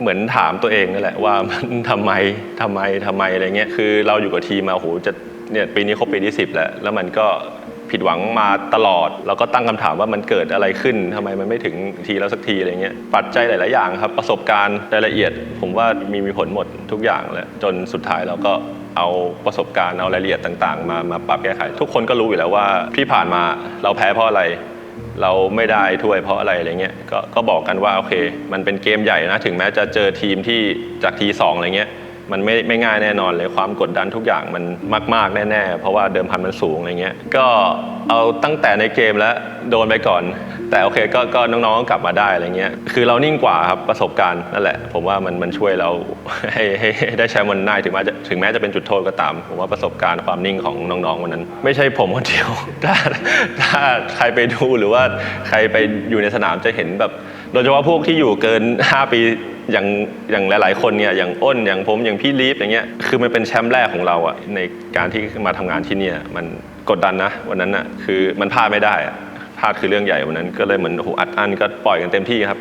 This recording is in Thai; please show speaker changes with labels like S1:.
S1: เหมือนถามตัวเองนั่นแหละว่ามันทำไมทำไมทำไมอะไรเงี้ยคือเราอยู่กับทีมมาโหจะเนี่ยปีนี้ครบปีที่10แล้วแล้วมันก็ผิดหวังมาตลอดเราก็ตั้งคำถามว่ามันเกิดอะไรขึ้นทำไมมันไม่ถึงทีแล้วสักทีอะไรเงี้ยปัจจัยหลาย ๆ อย่างครับ ประสบการณ์รายละเอียด ผมว่ามีมีผลหมดทุกอย่างแหละจนสุดท้ายเราก็เอาประสบการณ์เอารายละเอียดต่าง ๆ มามาปรับแก้ไข ทุกคนก็รู้อยู่แล้วว่าที่ผ่านมาเราแพ้เพราะอะไร เราไม่ได้ถ้วยเพราะอะไรอะไรเงี้ยก็ก็บอกกันว่าโอเค มันเป็นเกมใหญ่นะ ถึงแม้จะเจอทีมที่จากทีสองอะไรเงี้ยมันไม่ไม่ง่ายแน่นอนเลยความกดดันทุกอย่างมันมาก ๆ แน่ ๆ เพราะว่าเดิมพันมันสูงอะไรเงี้ยก็เอาตั้งแต่ในเกมแล้วโดนไปก่อน แต่โอเคก็ก็น้องๆก็กลับมาได้อะไรเงี้ยคือเรานิ่งกว่าครับประสบการณ์นั่นแหละ ผมว่ามันมันช่วยเราให้ให้ให้ได้แชมป์วันหน้าถึงแม้จะถึงแม้จะเป็นจุดโทษก็ตาม ผมว่าประสบการณ์ความนิ่งของน้องๆวันนั้น ไม่ใช่ผมคนเดียว ถ้าถ้าใครไปดูหรือว่าใครไปอยู่ในสนามจะเห็นแบบโดยเฉพาะพวกที่อยู่เกิน 5 ปีอย่างอย่างหลาย ๆ คนเนี่ยอย่างอ้นอย่างผมอย่างพี่ลีฟอย่างเงี้ยคือมันเป็นแชมป์แรกของเราอะในการที่มาทำงานที่เนี่ยมันกดดันนะวันนั้นอะคือมันพลาดไม่ได้อะ พลาดคือเรื่องใหญ่วันนั้นก็เลยเหมือนหูอัดอั้นก็ปล่อยกันเต็มที่ครับ